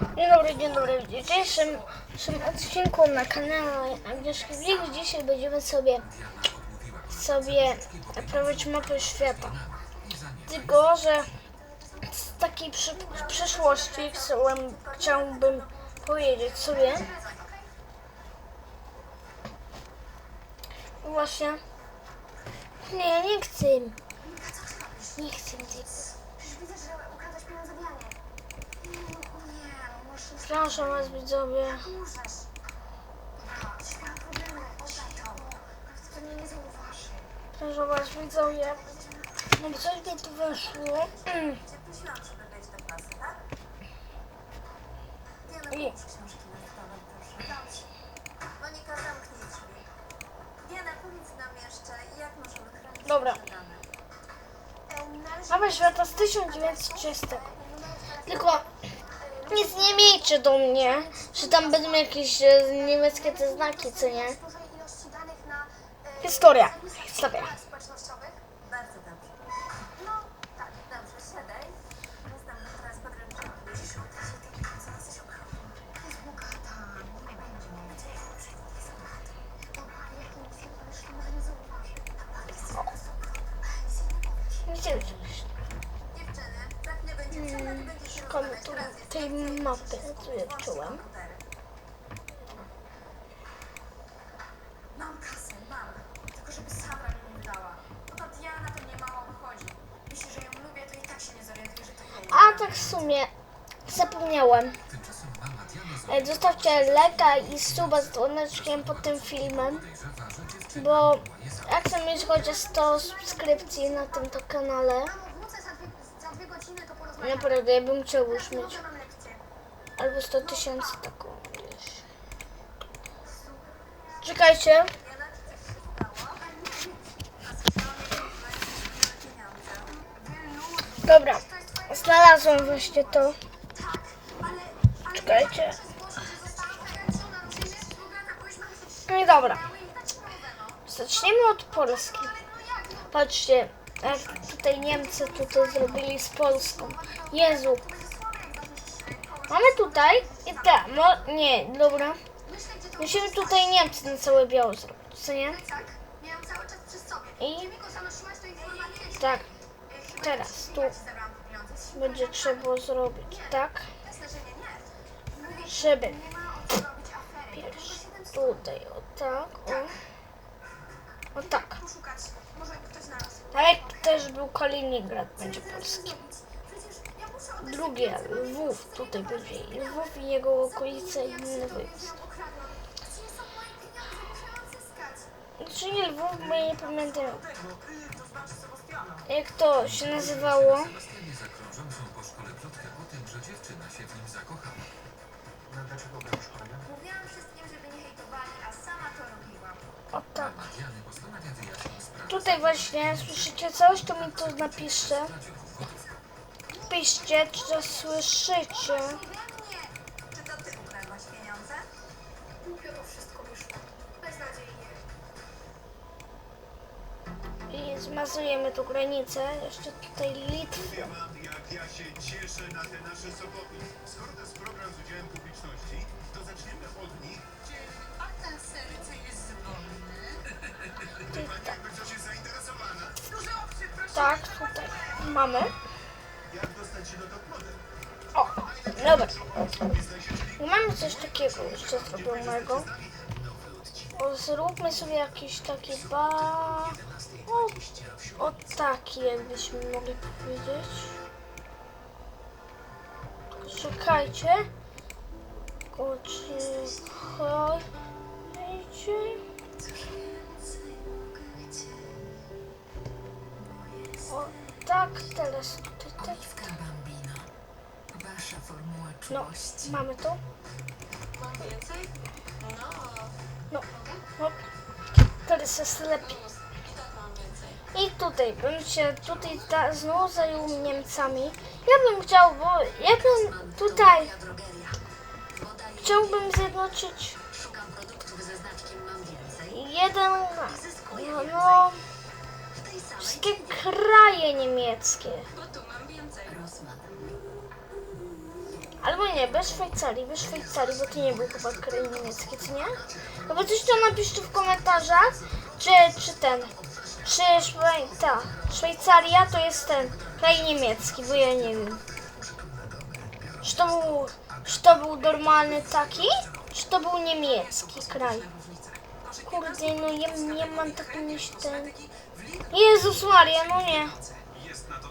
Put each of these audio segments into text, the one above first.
Dzień dobry, dzień dobry. W dzisiejszym, dzisiejszym odcinku na kanale Agnieszki Blik dzisiaj będziemy sobie sobie naprawić mapę świata. Tylko, że z takiej przy, przyszłości chciałem, chciałbym powiedzieć sobie właśnie nie, nie chcę nie chcę tego. Przecież widzę, że ukradłeś pieniądze Dianie. Nie, nie, no możesz... Proszę was widzowie. Możesz. Dobra, przecież mam problemy. Oddaj to. Nawet pewnie nie zauważy. Proszę was widzowie. No bo coś mi tu weszło. Mm. I-. Monika, zamknij drzwi. Diana, powiedz nam jeszcze, jak możemy chronić Dobra. nasze dane. Em, należy- Mapa świata z 1930. Tylko nic nie miejcie do mnie, że tam będą jakieś e, niemieckie te znaki, co nie? Historia. Historia. Tej mapy, musisz co ja włączyć czułam. Mam kasę, mam. Tylko żeby Sandra mi nie wydała. Bo ta Diana to mnie mało wychodzi. Jeśli, że ją lubię, to i tak się nie zorientuję, że to jej. A tak w sumie zapomniałem. Tymczasem mama Diana E, Zostawcie lajka i suba z dzwoneczkiem pod tym filmem, podejrzewa, że dziewczyna bo ja chcę mieć chociaż 100 subskrypcji na tym to kanale. Mamo, wrócę za dwie, za dwie godziny, to porozmawiamy. Naprawdę, ja bym chciał już mieć mogę. Albo 100 tysięcy taką. wiesz. Czekajcie. Dobra, znalazłam właśnie to. Czekajcie. No i dobra, zacznijmy od Polski. Patrzcie, jak tutaj Niemcy tutaj zrobili z Polską. Jezu, mamy tutaj i te, mo, nie, dobra. Musimy tutaj Niemcy na całe biało zrobić, co nie? Tak. I-. Tak, teraz, tu. będzie trzeba zrobić, tak? Żeby. Pierwszy, 700 tutaj, o tak, o. O tak. Tak, też był Kaliningrad, będzie polski. Drugie, Lwów, tutaj będzie Lwów i jego okolice i odzyskać. Znaczy nie Lwów, bo ja nie pamiętam jak to się nazywało. O tak. Tutaj właśnie, słyszycie coś? To mi to napiszcie. Kradziową gotówkę. Piszcie, czy to słyszycie. I zmazujemy tu granicę. Jeszcze tutaj wam, jak ja się cieszę na te nasze soboty. Skoro to jest program z udziałem publiczności, to zaczniemy od nich. A ten serce jest wolny. Pani jakby coś jest zainteresowana. Tak, tutaj mamy. O, dobra. Mamy coś takiego jeszcze zrobionego. O, zróbmy sobie jakiś taki ba... O, o taki jakbyśmy mogli powiedzieć. Czekajcie. Poczekajcie. O, tak, teraz Bambino. Wasza formuła No, czułości. mamy to. Mam więcej? No. No, no. Teraz jest lepiej. I tak mam więcej. I tutaj bym się tutaj ta, znowu zajął Niemcami. Ja bym chciał, bo ja bym tutaj Drogeria. Chciałbym zjednoczyć Szukam produktów ze znaczkiem mam więcej. jeden, Zyskuję no, więcej. no W tej samej wszystkie kraje niemieckie. Albo nie, bez Szwajcarii, bez Szwajcarii, bo to nie był chyba kraj niemiecki, co nie? Chyba coś to napiszcie w komentarzach, czy, czy ten, czy Szwaj, Szwajcaria to jest ten kraj niemiecki, bo ja nie wiem. Czy to był, czy to był normalny taki, czy to był niemiecki kraj? Kurde, no ja nie mam takiej myśli ten... Jezus Maria, no nie. Jest na to.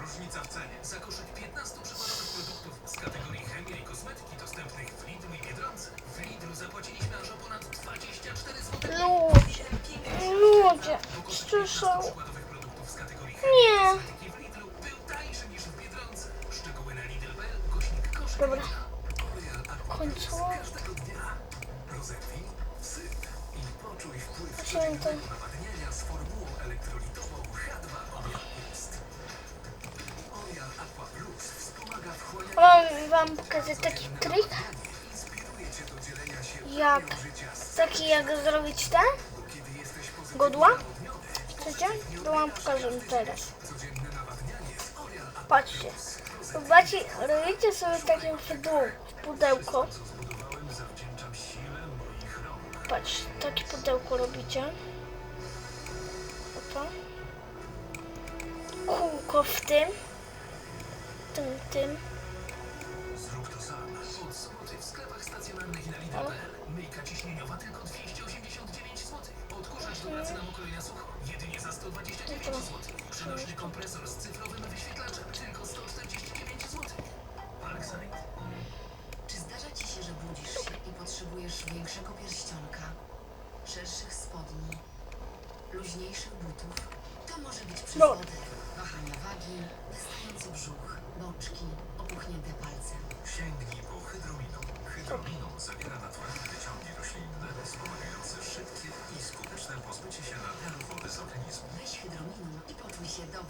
Różnica w cenie. Za koszyk 15 Royal Aqua Plus wspomaga wchłanianie Mam wam pokazać taki trik, jak, taki jak zrobić pozytywnie godła. Chcecie? To wam pokażę teraz. Patrzcie. Zobaczcie, robicie sobie takie pudeł- pudełko. Patrz, takie pudełko robicie. Oto. Kółko w tym. Tym, tym. Zrób to sam. Ciśnieniowa tylko 289 zł. Odkurzacz sucho. Jedynie za 129 zł. Przenośny kompresor z cyfrowym wyświetlaczem. Tylko 149 zł. Parkside. Czy zdarza ci się, że budzisz się i potrzebujesz większego pierścionka, szerszych spodni, luźniejszych butów? To może być przeszkody. Wahania wagi, wystający brzuch, boczki, opuchnięte palce. Sięgnij po. Hydrominą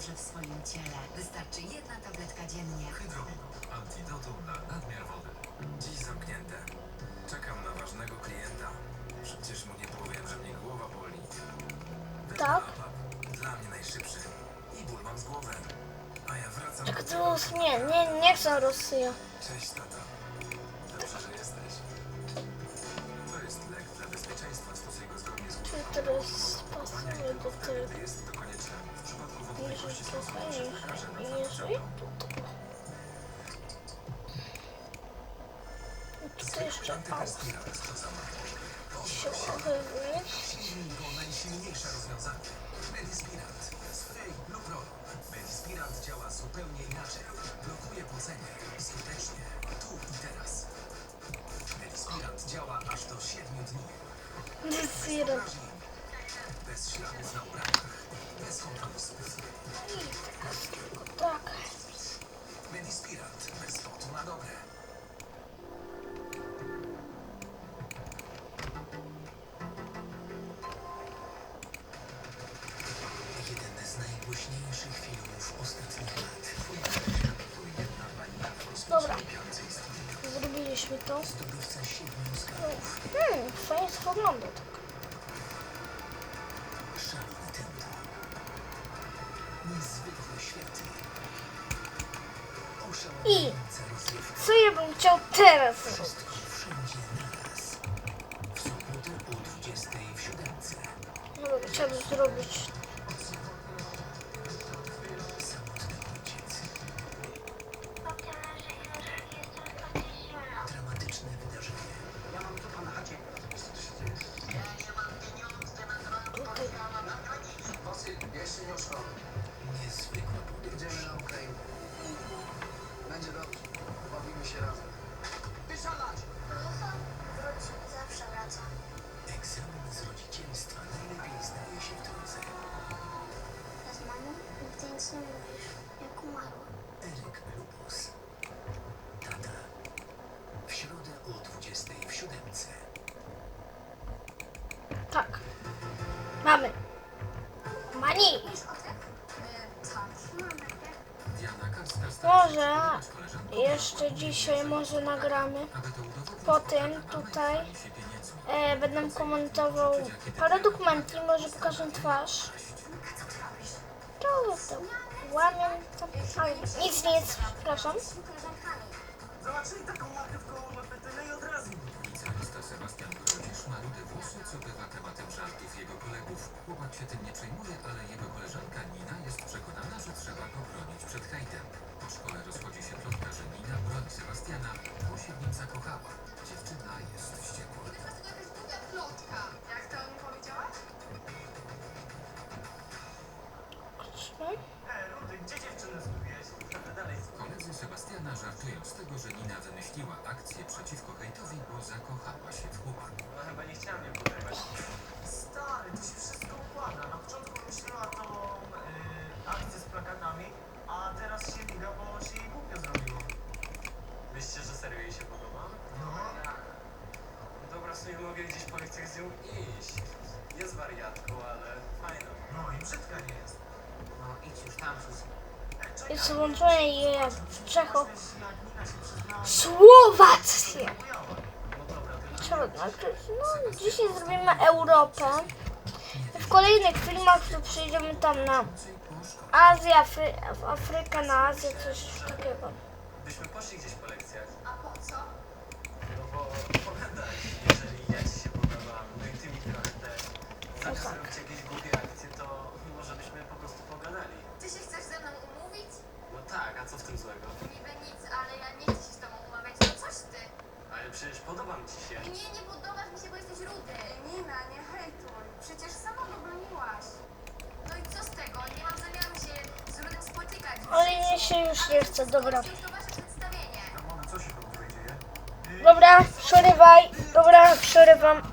dobrze w swoim ciele. Wystarczy jedna tabletka dziennie. Hydrominą. Antidotum na nadmiar wody. Dziś zamknięte. Czekam na ważnego klienta. Przecież mu nie powiem, że mnie głowa boli. Tak? Dla mnie najszybszy. I ból mam z głowy. A ja wracam Tak do to nie, nie, nie chcę Rosja. Cześć, tata. Dobrze, że jesteś. To jest lek dla bezpieczeństwa. Stosuj go zgodnie z Czy głową. teraz pasuje do tego? Jest to tutaj jeszcze uchowuje. Silnigo najsilniejsze rozwiązanie. Medispirant. Spray lub roll. Medispirant działa zupełnie inaczej. Blokuje pocenie. Skutecznie. Tu i teraz. Medispirant działa aż do 7 dni. Wrażeń. Bez śladów na ubraniach. Zrobiliśmy to. Hmm, fajnie to wygląda tak. Rozrywka. Co ja bym chciał teraz zrobić? Wszystko wszędzie naraz. W sobotę o 20 w siódemce. No chciałbym zrobić. Tak. Karstar Może jeszcze dzisiaj może nagramy. to Potem tutaj e, będę komentował parę dokumentów, może pokażę twarz. To to łamię ale nic, nic, przepraszam. Tylko, że Nina wymyśliła akcję przeciwko hejtowi, bo zakochała się w chłopaku. No chyba nie chciałem mnie podrywać. Stary, to się wszystko układa. Na początku wymyśliła tą yy, akcję z plakatami, a teraz się miga, bo się jej głupio zrobiło. Myślicie, że serio jej się podoba? No. Dobra, w sumie mogę gdzieś po lekcjach z nią iść. Jest wariatką, ale fajną. No i brzydka nie jest. No idź już tam, Jest w Czechach. jak się przyznała, Słowację! No Trudno. No, dzisiaj zrobimy Europę. W kolejnych filmach to przejdziemy tam na Azję, Afry w Afrykę, na Azję, coś takiego. byśmy poszli gdzieś po lekcjach. A po co? No bo pogadać, jeżeli ja ci się podobam, no i ty mi trochę też. Zamiast tak. robić jakieś głupie akcje, to może byśmy po prostu pogadali. Ty się chcesz ze mną umówić? No tak, a co w tym złego? Niby nic, ale ja nie chcę się z tobą umawiać. No coś ty. Ale przecież podobam ci się. Mnie nie podobasz mi się, bo jesteś rudy. Nina, nie hejtuj. Przecież sama go broniłaś. No i co z tego? Nie mam zamiaru się z rudym spotykać. w Ale życiu. mnie się już nie chce, dobra. Jest to wasze przedstawienie. Ramona, co się tam tutaj dzieje? Dobra, przerywaj. Dobra, przerywam.